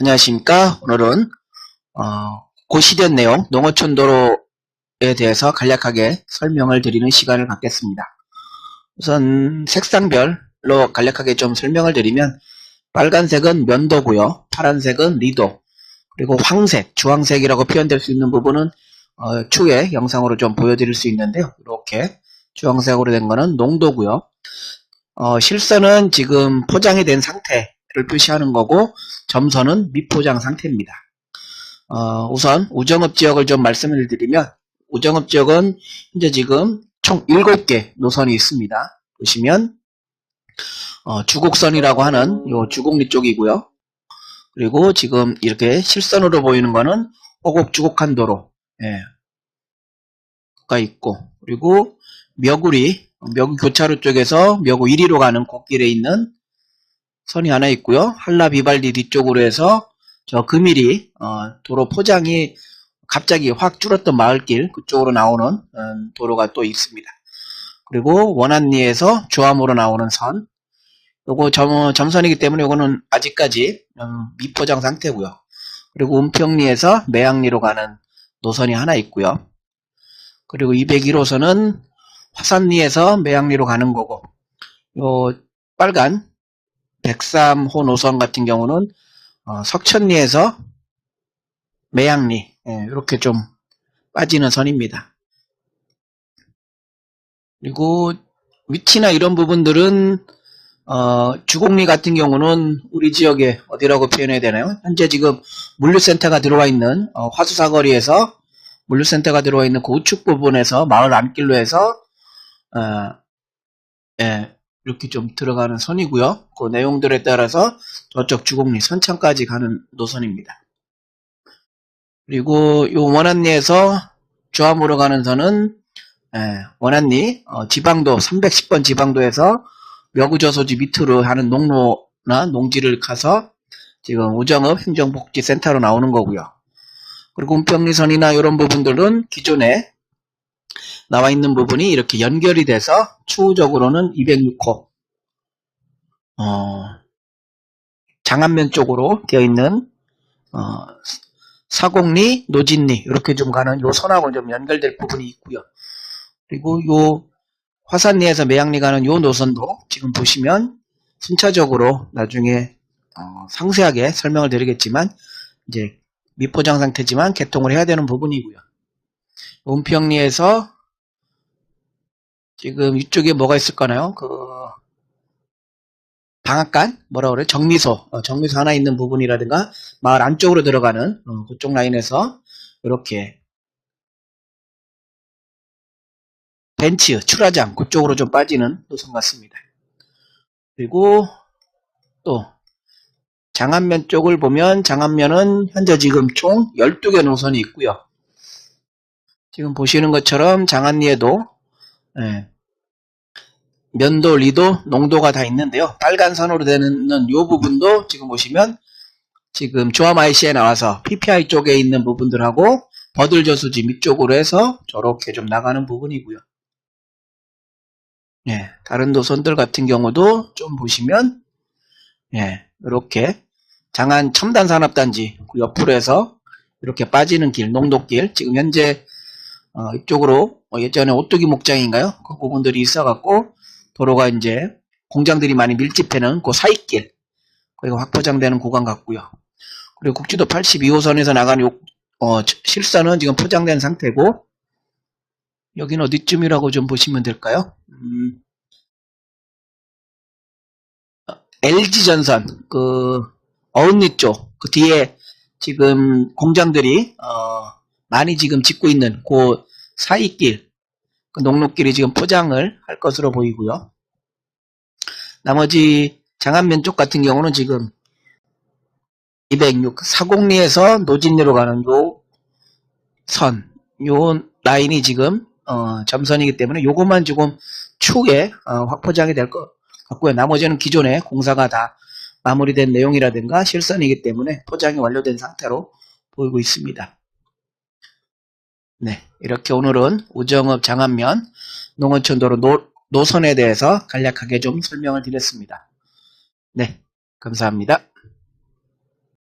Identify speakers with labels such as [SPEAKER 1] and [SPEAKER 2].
[SPEAKER 1] 안녕하십니까. 오늘은 어, 고시된 내용 농어촌 도로에 대해서 간략하게 설명을 드리는 시간을 갖겠습니다. 우선 색상별로 간략하게 좀 설명을 드리면 빨간색은 면도고요. 파란색은 리도 그리고 황색, 주황색이라고 표현될 수 있는 부분은 어, 추후에 영상으로 좀 보여드릴 수 있는데요. 이렇게 주황색으로 된 거는 농도고요. 어, 실선은 지금 포장이 된 상태 를 표시하는 거고 점선은 미포장 상태입니다. 어, 우선 우정읍 지역을 좀 말씀을 드리면 우정읍 지역은 현재 지금 총 7개 노선이 있습니다. 보시면 어, 주곡선이라고 하는 요 주곡리 쪽이고요. 그리고 지금 이렇게 실선으로 보이는 거는 호곡 주곡한 도로 예, 가 있고 그리고 묘구리 묘구 교차로 쪽에서 묘구 1위로 가는 곳길에 있는 선이 하나 있고요. 한라 비발디 뒤쪽으로 해서 저 금일이 어, 도로 포장이 갑자기 확 줄었던 마을길 그쪽으로 나오는 음, 도로가 또 있습니다. 그리고 원안리에서 조암으로 나오는 선 요거 점, 점선이기 때문에 요거는 아직까지 음, 미포장 상태고요. 그리고 은평리에서 매양리로 가는 노선이 하나 있고요. 그리고 201호선은 화산리에서 매양리로 가는 거고 요 빨간 103호 노선 같은 경우는 어, 석천리에서 매양리 예, 이렇게 좀 빠지는 선입니다. 그리고 위치나 이런 부분들은 어, 주곡리 같은 경우는 우리 지역에 어디라고 표현해야 되나요? 현재 지금 물류센터가 들어와 있는 어, 화수사거리에서 물류센터가 들어와 있는 그 우측 부분에서 마을 안길로 해서 어, 예, 이렇게 좀 들어가는 선이고요. 그 내용들에 따라서 저쪽 주곡리 선창까지 가는 노선입니다. 그리고 요 원안리에서 조암으로 가는 선은 예, 원안리 어, 지방도 310번 지방도에서 묘구저소지 밑으로 하는 농로나 농지를 가서 지금 우정읍 행정복지센터로 나오는 거고요. 그리고 은평리선이나 이런 부분들은 기존에 나와 있는 부분이 이렇게 연결이 돼서 추후적으로는 206호 어, 장안면 쪽으로 되어 있는 어, 사곡리, 노진리 이렇게 좀 가는 요 선하고 좀 연결될 부분이 있고요. 그리고 요 화산리에서 매양리 가는 요 노선도 지금 보시면 순차적으로 나중에 어, 상세하게 설명을 드리겠지만 이제 미포장 상태지만 개통을 해야 되는 부분이고요. 은평리에서 지금 이쪽에 뭐가 있을까나요? 그 방앗간 뭐라 그래? 정미소 어, 정미소 하나 있는 부분이라든가 마을 안쪽으로 들어가는 어, 그쪽 라인에서 이렇게 벤츠 출하장 그쪽으로 좀 빠지는 노선 같습니다. 그리고 또 장안면 쪽을 보면 장안면은 현재 지금 총 12개 노선이 있고요. 지금 보시는 것처럼 장안리에도 예, 면도, 리도, 농도가 다 있는데요. 빨간 선으로 되는 이 부분도 지금 보시면 지금 조암 IC에 나와서 PPI 쪽에 있는 부분들하고 버들 저수지 밑쪽으로 해서 저렇게 좀 나가는 부분이고요. 예, 다른 노선들 같은 경우도 좀 보시면 예, 이렇게 장안 첨단 산업단지 그 옆으로 해서 이렇게 빠지는 길, 농도길 지금 현재 어, 이쪽으로 어, 예전에 오뚜기 목장인가요? 그 부분들이 있어갖고 도로가 이제 공장들이 많이 밀집해는 그 사이길 거기가 확 포장되는 구간 같고요. 그리고 국지도 82호선에서 나가는 요, 어, 실선은 지금 포장된 상태고 여기는 어디쯤이라고 좀 보시면 될까요? 음, LG전선 그 어은리 쪽 그 뒤에 지금 공장들이 어, 많이 지금 짓고 있는 그 사이길 그 농로길이 지금 포장을 할 것으로 보이고요. 나머지 장안면 쪽 같은 경우는 지금 206 사공리에서 노진리로 가는 요 선, 요 라인이 지금 어, 점선이기 때문에 요것만 지금 추후에 어, 확포장이 될 것 같고요. 나머지는 기존에 공사가 다 마무리된 내용이라든가 실선이기 때문에 포장이 완료된 상태로 보이고 있습니다. 네, 이렇게 오늘은 우정읍 장안면 농어촌도로 노, 노선에 대해서 간략하게 좀 설명을 드렸습니다. 네, 감사합니다.